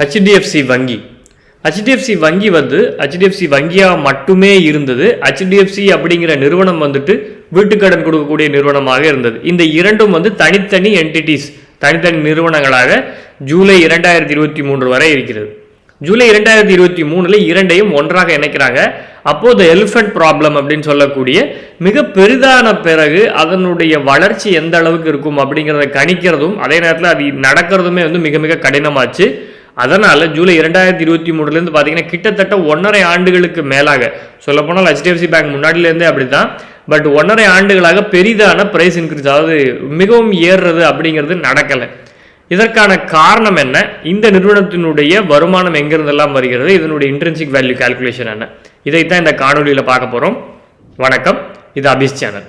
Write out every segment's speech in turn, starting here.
HDFC வங்கி. HDFC வங்கி வந்து ஹெச்டிஎஃப்சி வங்கியாக மட்டுமே இருந்தது. ஹெச்டிஎஃப்சி அப்படிங்கிற நிறுவனம் வந்துட்டு வீட்டுக்கடன் கொடுக்கக்கூடிய நிறுவனமாக இருந்தது. இந்த இரண்டும் வந்து தனித்தனி என்டிட்டிஸ் தனித்தனி நிறுவனங்களாக ஜூலை இரண்டாயிரத்தி இருபத்தி மூன்று வரை இருக்கிறது. ஜூலை இரண்டாயிரத்தி இருபத்தி மூணுல இரண்டையும் ஒன்றாக இணைக்கிறாங்க. அப்போ த எலிஃபண்ட் ப்ராப்ளம் அப்படின்னு சொல்லக்கூடிய மிக பெரிதான பிறகு அதனுடைய வளர்ச்சி எந்த அளவுக்கு இருக்கும் அப்படிங்கிறத கணிக்கிறதும் அதே நேரத்தில் அது நடக்கிறதுமே வந்து மிக மிக கடினமாச்சு. அதனால் ஜூலை இரண்டாயிரத்தி இருபத்தி மூணுலேருந்து பார்த்தீங்கன்னா கிட்டத்தட்ட ஒன்றரை ஆண்டுகளுக்கு மேலாக சொல்லப்போனால் ஹெச்டிஎஃப்சி பேங்க் முன்னாடிலேருந்தே அப்படி தான் பட் ஒன்றரை ஆண்டுகளாக பெரிதான ப்ரைஸ் இன்க்ரீஸ் அதாவது மிகவும் ஏறுறது அப்படிங்கிறது நடக்கலை. இதற்கான காரணம் என்ன? இந்த நிறுவனத்தினுடைய வருமானம் எங்கிருந்தெல்லாம் வருகிறது? இதனுடைய இன்ட்ரென்சிக் வேல்யூ கால்குலேஷன் என்ன? இதைத்தான் இந்த காணொலியில் பார்க்க போகிறோம் வணக்கம். இது அபிஸ் சேனல்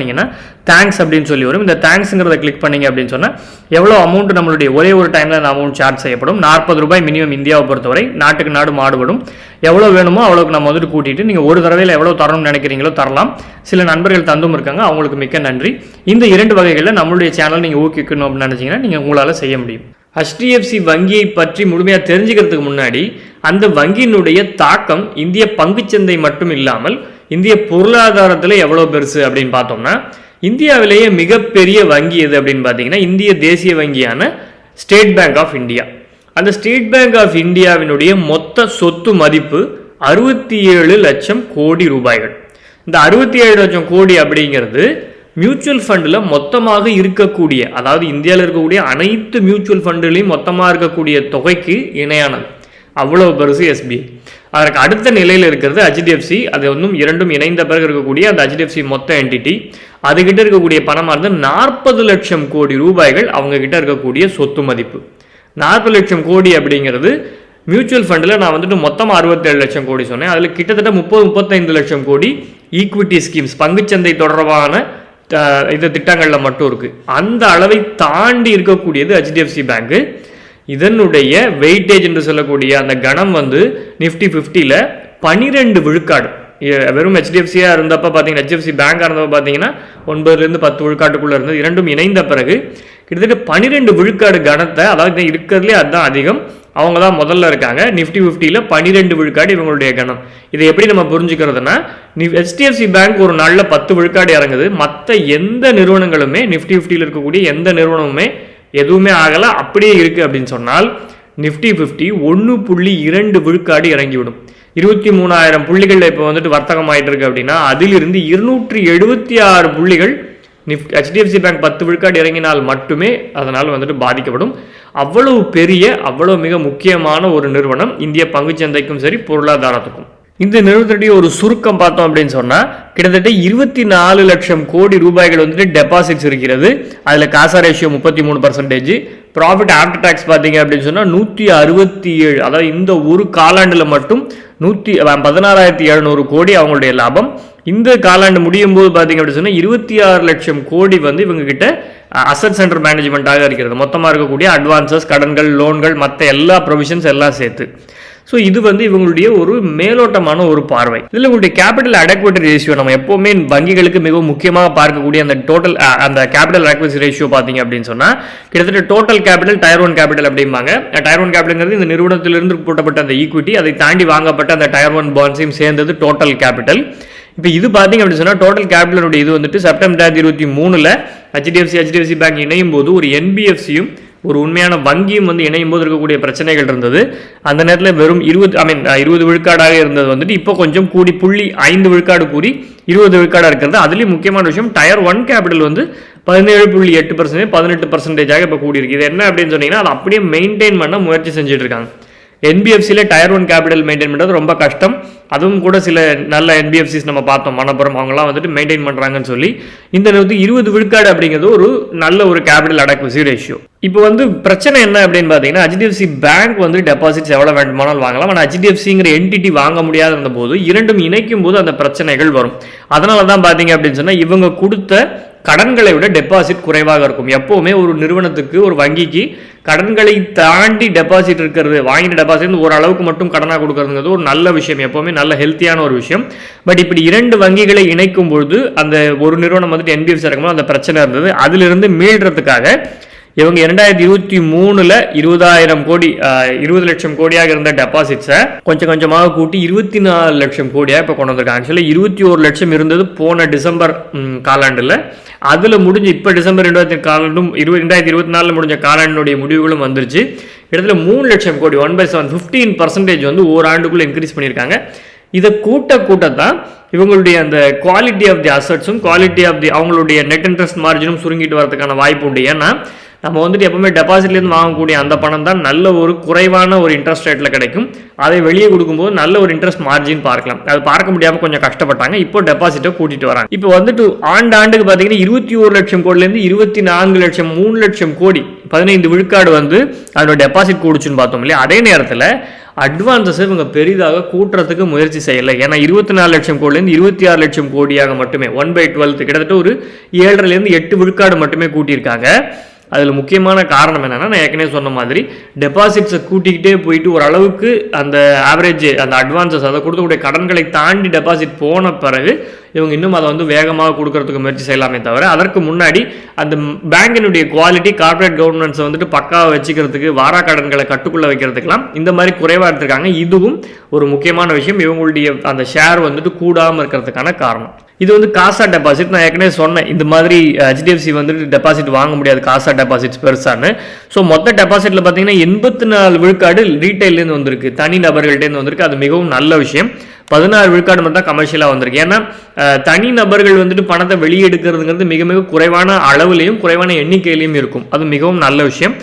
பண்ணீங்கன்னா தேங்க்ஸ் அப்படின்னு சொல்லி வரும். இந்த தேங்க்ஸுங்கிறத கிளிக் பண்ணீங்க அப்படின்னு சொன்னால் எவ்வளோ அமௌண்ட் நம்மளுடைய ஒரே ஒரு டைமில் அந்த அமௌண்ட் சார்ஜ் செய்யப்படும்? நாற்பது ரூபாய் மினிமம் இந்தியாவை பொறுத்தவரை நாட்டுக்கு நாடு மாடுபடும் எவ்வளோ வேணுமோ அவ்வளோக்கு நம்ம வந்துட்டு கூட்டிட்டு நீங்கள் ஒரு தடவையில் எவ்வளோ தரணும்னு நினைக்கிறீங்களோ தரலாம். சில நண்பர்கள் தந்தும் இருக்காங்க அவங்களுக்கு மிக்க நன்றி. இந்த இரண்டு வகைகளில் நம்மளுடைய சேனல் நீங்கள் ஊக்குவிக்கணும் அப்படின்னு நினச்சிங்கன்னா நீங்கள் உங்களால் செய்ய முடியும். ஹெச்டிஎஃப்சி வங்கியை பற்றி முழுமையாக தெரிஞ்சுக்கிறதுக்கு முன்னாடி அந்த வங்கியினுடைய தாக்கம் இந்திய பங்குச்சந்தை மட்டும் இல்லாமல் இந்திய பொருளாதாரத்தில் எவ்வளோ பெருசு அப்படின்னு பார்த்தோம்னா இந்தியாவிலேயே மிகப்பெரிய வங்கி எது அப்படின்னு பார்த்தீங்கன்னா இந்திய தேசிய வங்கியான ஸ்டேட் பேங்க் ஆஃப் இந்தியா. அந்த ஸ்டேட் பேங்க் ஆஃப் இந்தியாவினுடைய மொத்த சொத்து மதிப்பு அறுபத்தி ஏழு லட்சம் கோடி ரூபாய்கள். இந்த அறுபத்தி ஏழு லட்சம் கோடி அப்படிங்கிறது மியூச்சுவல் ஃபண்டில் மொத்தமாக இருக்கக்கூடிய அதாவது இந்தியாவில் இருக்கக்கூடிய அனைத்து மியூச்சுவல் ஃபண்டுலையும் மொத்தமாக இருக்கக்கூடிய தொகைக்கு இணையானது. அவ்வளோ பெருசு எஸ்பிஐ அதற்கு அடுத்த நிலையில் இருக்கிறது ஹெச்டிஎஃப்சி அது ஒன்றும் இரண்டும் இணைந்த பிறகு இருக்கக்கூடிய அந்த ஹெச்டிஎஃப்சி மொத்த என்டிட்டி அதுகிட்ட இருக்கக்கூடிய பணமாக இருந்து நாற்பது லட்சம் கோடி ரூபாய்கள் அவங்கக்கிட்ட இருக்கக்கூடிய சொத்து மதிப்பு. நாற்பது லட்சம் கோடி அப்படிங்கிறது மியூச்சுவல் ஃபண்டில் நான் வந்துட்டு மொத்தம் அறுபத்தேழு லட்சம் கோடி சொன்னேன். அதில் கிட்டத்தட்ட முப்பது முப்பத்தைந்து லட்சம் கோடி ஈக்விட்டி ஸ்கீம்ஸ் பங்குச்சந்தை தொடர்பான இது திட்டங்களில் மட்டும் இருக்குது அந்த அளவை தாண்டி இருக்கக்கூடியது ஹெச்டிஎஃப்சி பேங்க்கு இதனுடைய வெயிட்டேஜ் என்று சொல்லக்கூடிய அந்த கணம் வந்து நிஃப்டி ஃபிஃப்டியில் பனிரெண்டு விழுக்காடு. வெறும் ஹெச்டிஎஃப்சியாக இருந்தப்போ பார்த்தீங்கன்னா ஹெச்டிஎஃப்சி பேங்காக இருந்தப்போ பார்த்தீங்கன்னா ஒன்பதுலேருந்து பத்து விழுக்காட்டுக்குள்ளே இருந்தது. இரண்டும் இணைந்த பிறகு கிட்டத்தட்ட பனிரெண்டு விழுக்காடு கணத்தை அதாவது இருக்கிறதுலே அதுதான் அதிகம் அவங்க தான் முதல்ல இருக்காங்க. நிஃப்டி ஃபிஃப்டியில் பன்னிரெண்டு விழுக்காடு இவங்களுடைய கணம். இதை எப்படி நம்ம புரிஞ்சுக்கிறதுனா ஹெச்டிஎஃப்சி பேங்க் ஒரு நாளில் பத்து விழுக்காடு இறங்குது. மற்ற எந்த நிறுவனங்களுமே நிஃப்டி ஃபிஃப்டியில் இருக்கக்கூடிய எந்த நிறுவனமுமே எதுவுமே ஆகலை அப்படியே இருக்குது அப்படின்னு சொன்னால் நிஃப்டி ஃபிஃப்டி ஒன்று புள்ளி இரண்டு விழுக்காடு இறங்கிவிடும். இருபத்தி மூணாயிரம் புள்ளிகள் இப்போ வந்துட்டு வர்த்தகம் ஆயிட்டு இருக்கு அப்படின்னா அதிலிருந்து இருநூற்றி எழுபத்தி ஆறு புள்ளிகள் நிஃப்ட் ஹெச்டிஎஃப்சி பேங்க் பத்து விழுக்காடு இறங்கினால் மட்டுமே அதனால் வந்துட்டு பாதிக்கப்படும். அவ்வளவு பெரிய அவ்வளவு மிக முக்கியமான ஒரு நிறுவனம் இந்திய பங்குச்சந்தைக்கும் சரி பொருளாதாரத்துக்கும். இந்த நிறுவனத்துடைய ஒரு சுருக்கம் பார்த்தோம் அப்படின்னு சொன்னால் கிட்டத்தட்ட இருபத்தி நாலு லட்சம் கோடி ரூபாய்கள் வந்துட்டு டெபாசிட்ஸ் இருக்கிறது. அதில் காசா ரேஷியோ முப்பத்தி மூணு பர்சன்டேஜ் ப்ராஃபிட் ஆஃப்டர் டேக்ஸ் பார்த்தீங்க அப்படின்னு சொன்னால் நூற்றி அறுபத்தி ஏழு அதாவது இந்த ஒரு காலாண்டில் மட்டும் நூற்றி பதினாறாயிரத்தி எழுநூறு கோடி அவங்களுடைய லாபம். இந்த காலாண்டு முடியும் போது பார்த்தீங்க அப்படின்னு சொன்னால் இருபத்தி ஆறு லட்சம் கோடி வந்து இவங்க கிட்ட அசட் சென்டர் மேனேஜ்மெண்ட்டாக இருக்கிறது. மொத்தமாக இருக்கக்கூடிய அட்வான்சஸ் கடன்கள் லோன்கள் மற்ற எல்லா ப்ரொவிஷன்ஸ் எல்லாம் சேர்த்து. ஸோ இது வந்து இவங்களுடைய ஒரு மேலோட்டமான ஒரு பார்வை. இதில் உங்களுடைய கேபிட்டல் அடக்வட்டி ரேஷியோ நம்ம எப்போவுமே வங்கிகளுக்கு மிகவும் முக்கியமாக பார்க்கக்கூடிய அந்த டோட்டல் அந்த கேபிட்டல் அடக்வசி ரேஷியோ பார்த்தீங்க அப்படின்னு சொன்னால் கிட்டத்தட்ட total capital tier one capital அப்படிம்பாங்க. டயர் ஒன் கேபிட்டல்ங்கிறது இந்த நிறுவனத்திலிருந்து போட்டப்பட்ட அந்த ஈக்விட்டி அதை தாண்டி வாங்கப்பட்ட அந்த டயர் ஒன் பான்ஸையும் சேர்ந்தது டோட்டல் கேபிட்டல் இப்போ இது பார்த்தீங்க அப்படின்னு சொன்னால் டோட்டல் கேபிட்டலுடைய இது வந்துட்டு செப்டம்பர் ரெண்டாயிரத்தி இருபத்தி மூணில் ஹெச்டிஎஃப்சி ஹெச்டிஎஃப்சி பேங்க் இணையும் போது ஒரு என்பிஎஃப்சியும் ஒரு உண்மையான வங்கியும் வந்து இணையும் போது இருக்கக்கூடிய பிரச்சனைகள் இருந்தது. அந்த நேரத்தில் வெறும் இருபது ஐ மீன் இருபது விழுக்காடாக இருந்தது வந்துட்டு இப்போ கொஞ்சம் கூடி புள்ளி ஐந்து விழுக்காடு கூடி இருபது விழுக்காடாக இருக்கிறது. அதுலேயும் முக்கியமான விஷயம் டயர் ஒன் கேபிட்டல் வந்து பதினேழு புள்ளி எட்டு பர்சன்டேஜ் பதினெட்டு பர்சன்டேஜாக இப்போ கூடியிருக்கு. இது என்ன அப்படின்னு சொன்னீங்கன்னா அதை அப்படியே மெயின்டைன் பண்ண முயற்சி செஞ்சுட்டு இருக்காங்க. என்பிஎஃப்சியில் டயர் ஒன் கேபிட்டல் மெயின்டைன் பண்ணுறது ரொம்ப கஷ்டம். அதுவும் கூட சில நல்ல என்பிஎஃப்சிஸ் நம்ம பார்த்தோம். மணப்புறம் அவங்களாம் வந்துட்டு மெயின்டைன் பண்ணுறாங்கன்னு சொல்லி. இந்த வந்து இருபது விழுக்காடு அப்படிங்கிறது ஒரு நல்ல ஒரு கேபிட்டல் அடக்குவசி ரேஷியோ இப்போ வந்து பிரச்சனை என்ன அப்படின்னு பார்த்தீங்கன்னா ஹெச்டிஎஃப்சி பேங்க் வந்து டெபாசிட்ஸ் எவ்வளோ வேண்டுமானாலும் வாங்கலாம். ஆனால் ஹெச்டிஎஃப்சிங்கிற என்டிட்டி வாங்க முடியாத இருந்தபோது இரண்டும் இணைக்கும் போது அந்த பிரச்சனைகள் வரும். அதனால தான் பார்த்தீங்க அப்படின்னு சொன்னால் இவங்க கொடுத்த கடன்களை விட டெபாசிட் குறைவாக இருக்கும். எப்போவுமே ஒரு நிறுவனத்துக்கு ஒரு வங்கிக்கு கடன்களை தாண்டி டெபாசிட் இருக்கிறது வாங்கின டெபாசிட் ஓரளவுக்கு மட்டும் கடனாக கொடுக்கறதுங்கிறது ஒரு நல்ல விஷயம். எப்போவுமே நல்ல ஹெல்த்தியான ஒரு விஷயம். பட் இப்படி இரண்டு வங்கிகளை இணைக்கும் பொழுது அந்த ஒரு நிறுவனம் வந்துட்டு என்பிஎஃப்சி இருக்கும்போது அந்த பிரச்சனை இருந்தது. அதிலிருந்து மீள்றதுக்காக இவங்க இரண்டாயிரத்தி இருபத்தி மூணுல இருபதாயிரம் கோடி இருபது லட்சம் கோடியாக இருந்த டெபாசிட்ஸை கொஞ்சம் கொஞ்சமாக கூட்டி இருபத்தி நாலு லட்சம் கோடியாக இப்போ கொண்டு வந்திருக்காங்க. ஆக்சுவலி இருபத்தி ஒரு லட்சம் இருந்தது போன டிசம்பர் காலாண்டில். அதில் முடிஞ்சு இப்போ டிசம்பர் ரெண்டாயிரத்தி காலாண்டும் இருபது ரெண்டாயிரத்தி இருபத்தி நாலில் முடிஞ்ச காலாண்டினுடைய முடிவுகளும் வந்துருச்சு. இடத்துல மூணு லட்சம் கோடி one by seven fifteen percentage வந்து ஒரு ஆண்டுக்குள்ளே இன்க்ரீஸ் பண்ணியிருக்காங்க. இதை கூட்ட கூட்டத்தான் இவங்களுடைய அந்த குவாலிட்டி ஆஃப் தி அசட்ஸும் குவாலிட்டி ஆஃப் தி அவங்களுடைய நெட் இன்ட்ரெஸ்ட் மார்ஜினும் சுருங்கிட்டு வரதுக்கான வாய்ப்பு உண்டு. ஏன்னா நம்ம வந்துட்டு எப்பவுமே டெபாசிட்லேருந்து வாங்கக்கூடிய அந்த பணம் தான் நல்ல ஒரு குறைவான ஒரு இன்ட்ரெஸ்ட் ரேட்டில் கிடைக்கும். அதை வெளியே கொடுக்கும்போது நல்ல ஒரு இன்ட்ரெஸ்ட் மார்ஜின் பார்க்கலாம். அது பார்க்க முடியாமல் கொஞ்சம் கஷ்டப்பட்டாங்க. இப்போ டெபாசிட்டை கூட்டிட்டு வராங்க. இப்போ வந்துட்டு ஆண்டு ஆண்டுக்கு பார்த்தீங்கன்னா இருபத்தி ஒரு லட்சம் கோடிலேருந்து இருபத்தி நான்கு லட்சம் மூணு லட்சம் கோடி பதினைந்து விழுக்காடு வந்து அதோட டெபாசிட் கூடுச்சுன்னு பார்த்தோம் இல்லையா? அதே நேரத்தில் அட்வான்ஸஸ் இவங்க பெரிதாக கூட்டுறதுக்கு முயற்சி செய்யலை. ஏன்னா இருபத்தி நாலு லட்சம் கோடிலேருந்து இருபத்தி ஆறு லட்சம் கோடியாக மட்டுமே ஒன் பை டுவெல்த் கிட்டத்தட்ட ஒரு ஏழரைலேருந்து எட்டு விழுக்காடு மட்டுமே கூட்டியிருக்காங்க. அதில் முக்கியமான காரணம் என்னென்னா நான் ஏற்கனவே சொன்ன மாதிரி டெபாசிட்ஸை கூட்டிக்கிட்டே போயிட்டு ஓரளவுக்கு அந்த ஆவரேஜ் அந்த அட்வான்சஸ் அதை கொடுக்கக்கூடிய கடன்களை தாண்டி டெபாசிட் போன பிறகு இவங்க இன்னும் அதை வந்து வேகமாக கொடுக்கறதுக்கு முயற்சி செய்யலாமே தவிர அதற்கு முன்னாடி அந்த பேங்கினுடைய குவாலிட்டி கார்பரேட் கவர்னன்ஸை வந்துட்டு பக்காவாக வச்சுக்கிறதுக்கு வாரா கடன்களை கட்டுக்குள்ளே வைக்கிறதுக்கெல்லாம் இந்த மாதிரி குறைவாக எடுத்திருக்காங்க. இதுவும் ஒரு முக்கியமான விஷயம். இவங்களுடைய அந்த ஷேர் வந்துட்டு கூடாமல் இருக்கிறதுக்கான காரணம். இது வந்து காசா டெபாசிட் நான் ஏற்கனவே சொன்னேன் இந்த மாதிரி ஹெச்டிஎஃப்சி வந்துட்டு டெபாசிட் வாங்க முடியாது காசா டெபாசிட்ஸ் பெருசான்னு. ஸோ மொத்த டெபாசிட்டில் பார்த்தீங்கன்னா எண்பத்தி நாலு விழுக்காடு ரீட்டைல்லேருந்து வந்திருக்கு. தனி நபர்கள்ட்டேருந்து வந்திருக்கு. அது மிகவும் நல்ல விஷயம். பதினாறு விழுக்காடு மட்டும் தான் கமர்ஷியலாக வந்திருக்கு. ஏன்னா தனி நபர்கள் வந்துட்டு பணத்தை வெளியெடுக்கிறதுங்கிறது மிக மிக குறைவான அளவுலையும் குறைவான எண்ணிக்கையிலையும் இருக்கும். அது மிகவும் நல்ல விஷயம்.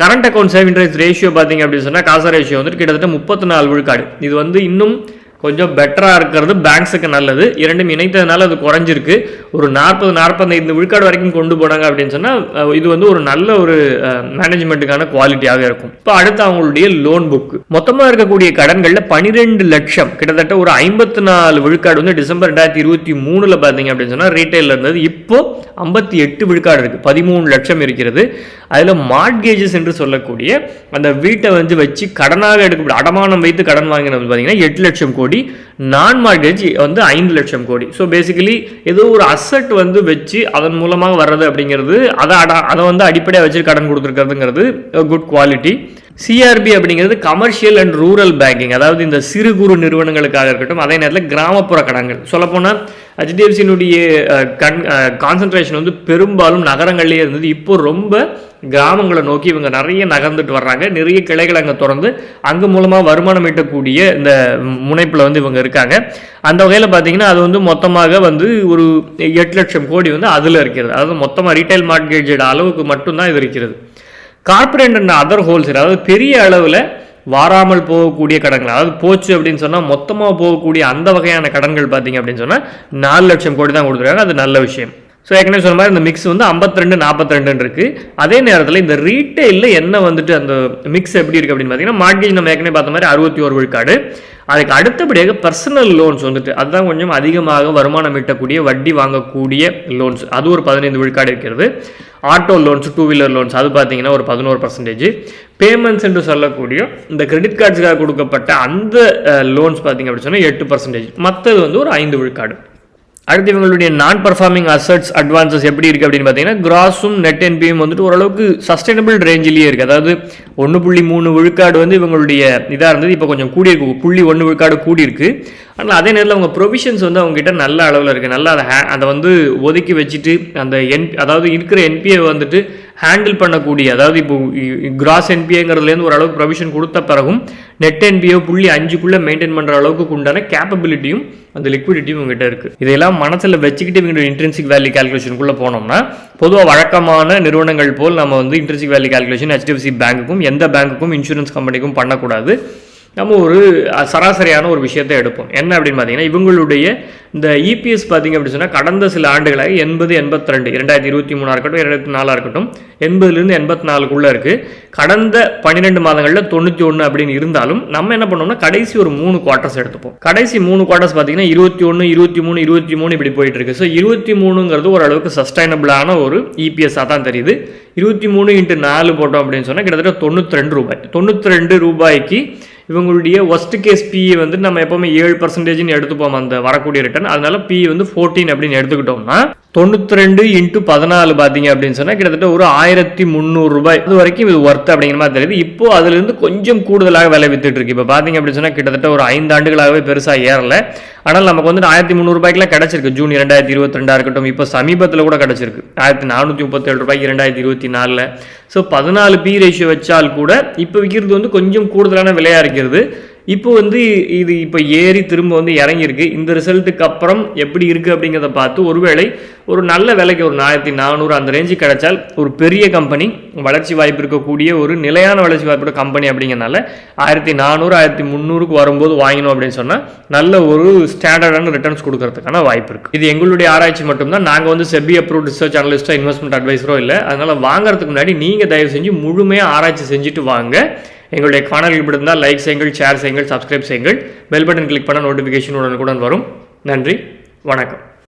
கரண்ட் அக்கௌண்ட் சேவிங் ரேஷியோ பார்த்தீங்க அப்படின்னு சொன்னால் காசா ரேஷியோ வந்துட்டு கிட்டத்தட்ட முப்பத்தி நாலு விழுக்காடு. இது வந்து இன்னும் கொஞ்சம் பெட்டராக இருக்கிறது பேங்க்ஸுக்கு நல்லது. இரண்டும் இணைத்ததுனால அது குறைஞ்சிருக்கு. ஒரு நாற்பது நாற்பத்தைந்து விழுக்காடு வரைக்கும் கொண்டு போனாங்க அப்படின்னு சொன்னால் இது வந்து ஒரு நல்ல ஒரு மேனேஜ்மெண்ட்டுக்கான குவாலிட்டியாக இருக்கும். இப்போ அடுத்து அவங்களுடைய லோன் புக் மொத்தமாக இருக்கக்கூடிய கடன்களில் பனிரெண்டு லட்சம். கிட்டத்தட்ட ஒரு ஐம்பத்தி நாலு விழுக்காடு வந்து டிசம்பர் ரெண்டாயிரத்தி இருபத்தி மூணில் பார்த்தீங்க அப்படின்னு சொன்னால் ரீட்டைலில் இருந்தது. இப்போ ஐம்பத்தி எட்டு விழுக்காடு இருக்குது பதிமூணு லட்சம் இருக்கிறது. அதில் மார்ட்கேஜஸ் என்று சொல்லக்கூடிய அந்த வீட்டை வந்து வச்சு கடனாக எடுக்க அடமானம் வைத்து கடன் வாங்கினது பார்த்தீங்கன்னா எட்டு லட்சம் கோடி நான் மார்கேஜ் வந்து ஐந்து லட்சம் கோடி. ஸோ பேசிக்கலி ஏதோ ஒரு அசட் வந்து வச்சு அதன் மூலமாக வர்றது அப்படிங்கிறது அதை அட அதை வந்து அடிப்படையாக வச்சு கடன் கொடுத்துருக்கிறதுங்கிறது குட் குவாலிட்டி சிஆர்பி அப்படிங்கிறது கமர்ஷியல் அண்ட் ரூரல் பேங்கிங் அதாவது இந்த சிறு குறு நிறுவனங்களுக்காக இருக்கட்டும் அதே நேரத்தில் கிராமப்புற கடன்கள். சொல்லப்போனால் ஹெச்டிஎஃப்சியினுடைய கண் கான்சன்ட்ரேஷன் வந்து பெரும்பாலும் நகரங்கள்லேயே இருந்தது. இப்போ ரொம்ப கிராமங்களை நோக்கி இவங்க நிறைய நகர்ந்துட்டு வர்றாங்க. நிறைய கிளைகள் அங்கே திறந்து அங்கே மூலமாக வருமானம் ஈட்டக்கூடிய இந்த முனைப்பில் வந்து இவங்க இருக்காங்க. அந்த வகையில் பார்த்தீங்கன்னா அது வந்து மொத்தமாக வந்து ஒரு எட்டு லட்சம் கோடி வந்து அதில் இருக்கிறது. அதாவது மொத்தமாக ரீட்டைல் மார்க்கெட்டோட அளவுக்கு மட்டும்தான் இது இருக்கிறது. கார்பரேட் அண்ட் அதர் ஹோல்சேல் அதாவது பெரிய அளவில் வாராமல் போகக்கூடிய கடன்கள். அதாவது போச்சு அப்படின்னு சொன்னால் மொத்தமாக போகக்கூடிய அந்த வகையான கடன்கள் பார்த்தீங்க அப்படின்னு சொன்னால் நாலு லட்சம் கோடி தான் கொடுத்துருக்காங்க. அது நல்ல விஷயம். ஸோ ஏற்கனவே சொன்ன மாதிரி இந்த மிக்ஸ் வந்து ஐம்பத்தி ரெண்டு நாற்பத்தி ரெண்டுன்னு இருக்குது அதே நேரத்தில் இந்த ரீட்டைலில் என்ன வந்துட்டு அந்த மிக்ஸ் எப்படி இருக்குது அப்படின்னு பார்த்தீங்கன்னா மார்க்கேஜ் நம்ம ஏற்கனவே பார்த்த மாதிரி அறுபத்தி ஒரு விழுக்காடு. அதுக்கு அடுத்தபடியாக பர்சனல் லோன்ஸ் வந்துட்டு அதுதான் கொஞ்சம் அதிகமாக வருமானம் ஈட்டக்கூடிய வட்டி வாங்கக்கூடிய லோன்ஸ் அது ஒரு பதினைந்து விழுக்காடு இருக்கிறது. Auto loans two wheeler loans அது பார்த்தீங்கன்னா ஒரு பதினோரு பர்சன்டேஜ் பேமெண்ட்ஸ் என்று சொல்லக்கூடிய இந்த கிரெடிட் கார்ட்ஸுக்காக கொடுக்கப்பட்ட அந்த லோன்ஸ் பார்த்தீங்க அப்படின்னு சொன்னால் எட்டு பர்சன்டேஜ் மற்றது வந்து ஒரு ஐந்து விழுக்காடு. அடுத்து இவங்களுடைய நான் பர்ஃபார்மிங் அசட்ஸ் அட்வான்சஸ் எப்படி இருக்குது அப்படின்னு பார்த்தீங்கன்னா கிராஸும் நெட் என்பியும் வந்துட்டு ஓரளவுக்கு சஸ்டைனபிள் ரேஞ்சிலேயே இருக்குது அதாவது ஒன்று புள்ளி மூணு விழுக்காடு வந்து இவங்களுடைய இதாக இருந்தது. இப்போ கொஞ்சம் கூடியிருக்கு. புள்ளி ஒன்று விழுக்காடு கூடியிருக்கு. ஆனால் அதே நேரத்தில் அவங்க ப்ரொவிஷன்ஸ் வந்து அவங்ககிட்ட நல்ல அளவில் இருக்குது நல்லா அதை ஹே அதை வந்து ஒதுக்கி வச்சுட்டு அந்த என் அதாவது இருக்கிற என்பிஏ வந்துட்டு ஹேண்டில் பண்ணக்கூடிய அதாவது இப்போ கிராஸ் என்பிஏங்கிறதுலேருந்து ஓரளவுக்கு ப்ரொவிஷன் கொடுத்த பிறகும் நெட் என்பிஏ புள்ளி அஞ்சுக்குள்ளே மெயின்டைன் பண்ணுற அளவுக்கு உண்டான கேப்பபிலிட்டியும் அந்த லிக்விடிட்டியும் உங்ககிட்ட இருக்குது இதெல்லாம் மனசில் வச்சுக்கிட்டு இவங்க இன்ட்ரென்சிக் வேல்யூ கால்குலேஷனுக்குள்ளே போனோம்னா பொதுவாக வழக்கமான நிறுவனங்கள் போல் நம்ம வந்து இன்ட்ரென்சிக் வேல்யூ கால்குலேஷன் ஹெச்டிஎஃப்சி பேங்க்குக்கும் எந்த பேங்க்குக்கும் இன்சூரன்ஸ் கம்பெனிக்கும் பண்ணக்கூடாது. நம்ம ஒரு சராசரியான ஒரு விஷயத்தை எடுப்போம். என்ன அப்படின்னு பார்த்தீங்கன்னா இவங்களுடைய இந்த இபிஎஸ் பார்த்தீங்க அப்படின்னு சொன்னால் கடந்த சில ஆண்டுகளாக எண்பது எண்பத்தி ரெண்டு இரண்டாயிரத்தி இருபத்தி மூணாக இருக்கட்டும் இரண்டாயிரத்தி நாலாக இருக்கட்டும் எண்பதுலேருந்து எண்பத்தி நாலுக்குள்ளே இருக்குது கடந்த பன்னிரெண்டு மாதங்களில் தொண்ணூற்றி ஒன்று அப்படின்னு இருந்தாலும் நம்ம என்ன பண்ணோம்னா கடைசி ஒரு மூணு குவார்ட்டர்ஸ் எடுத்துப்போம். கடைசி மூணு குவார்ட்டர்ஸ் பார்த்தீங்கன்னா இருபத்தி ஒன்று இருபத்தி மூணு இருபத்தி மூணு இப்படி போயிட்டு இருக்கு. ஸோ இருபத்தி மூணுங்கிறது ஓரளவுக்கு சஸ்டைனபிளான ஒரு இபிஎஸ்ஸாக தான் தெரியுது. இருபத்தி மூணு இன்ட்டு நாலு போட்டோம் அப்படின்னு சொன்னால் கிட்டத்தட்ட தொண்ணூற்றி ரெண்டு ரூபாய். தொண்ணூற்றி ரெண்டு ரூபாய்க்கு இவங்களுடைய ஒஸ்ட் கேஸ் பிஇ வந்து நம்ம எப்பவுமே ஏழு பர்சன்டேஜ்னு எடுத்துப்போம் அந்த வரக்கூடிய ரிட்டர்ன் அதனால பிஇ வந்து ஃபோர்டீன் அப்படின்னு எடுத்துக்கிட்டோம்னா தொண்ணூற்றி ரெண்டு இன்ட்டு பதினாலு பார்த்தீங்க அப்படின்னு சொன்னால் கிட்டத்தட்ட ஒரு ஆயிரத்தி முந்நூறுரூபாய் இது வரைக்கும் இது ஒர்த் அப்படிங்கிற மாதிரி தெரியுது. இப்போ அதுலேருந்து கொஞ்சம் கூடுதலாக விலை வித்துட்டு இருக்கு. இப்போ பார்த்தீங்க அப்படின்னு சொன்னால் கிட்டத்தட்ட ஒரு ஐந்து ஆண்டுகளாகவே பெருசாக ஏறல. ஆனால் நமக்கு வந்து ஆயிரத்தி முந்நூறுரூபாய்க்குலாம் கிடச்சிருக்கு. ஜூன் இரண்டாயிரத்தி இருபத்தி ரெண்டாக இருக்கட்டும் இப்போ சமீபத்தில் கூட கிடச்சிருக்கு. ஆயிரத்தி நானூற்றி முப்பத்தேழு ரூபாய்க்கு இரண்டாயிரத்தி இருபத்தி நாலில். ஸோ பதினாலு பி ரேஷியோ வச்சால் கூட இப்போ விற்கிறது வந்து கொஞ்சம் கூடுதலான விலையாக இருக்கிறது. இப்போ வந்து இது இப்போ ஏறி திரும்ப வந்து இறங்கியிருக்கு. இந்த ரிசல்ட்டுக்கு அப்புறம் எப்படி இருக்குது அப்படிங்கிறத பார்த்து ஒருவேளை ஒரு நல்ல விலைக்கு ஒரு ஆயிரத்தி நானூறு அந்த ரேஞ்சு கிடைச்சால் ஒரு பெரிய கம்பெனி வளர்ச்சி வாய்ப்பு இருக்கக்கூடிய ஒரு நிலையான வளர்ச்சி வாய்ப்பு கம்பெனி அப்படிங்கிறனால ஆயிரத்தி நானூறு ஆயிரத்தி முந்நூறுக்கு வரும்போது வாங்கினோம் அப்படின்னு சொன்னால் நல்ல ஒரு ஸ்டாண்டர்டான ரிட்டர்ன்ஸ் கொடுக்கறதுக்கான வாய்ப்பு இருக்குது இது எங்களுடைய ஆராய்ச்சி மட்டும்தான். நாங்கள் வந்து செபி அப்ரூவ் ரிசர்ச் அனலிஸ்ட்டோ இன்வெஸ்ட்மெண்ட் அட்வைஸரோ இல்லை. அதனால் வாங்குறதுக்கு முன்னாடி நீங்கள் தயவு செஞ்சு முழுமையாக ஆராய்ச்சி செஞ்சுட்டு வாங்க. எங்களுடைய காணொலி பிடிந்தால் லைக் செய்யுங்கள் ஷேர் செய்யுங்கள் சப்ஸ்கிரைப் செய்யுங்கள். பெல் பட்டன் கிளிக் பண்ண நோட்டிஃபிகேஷன் உடனுக்குடன் வரும். நன்றி வணக்கம்.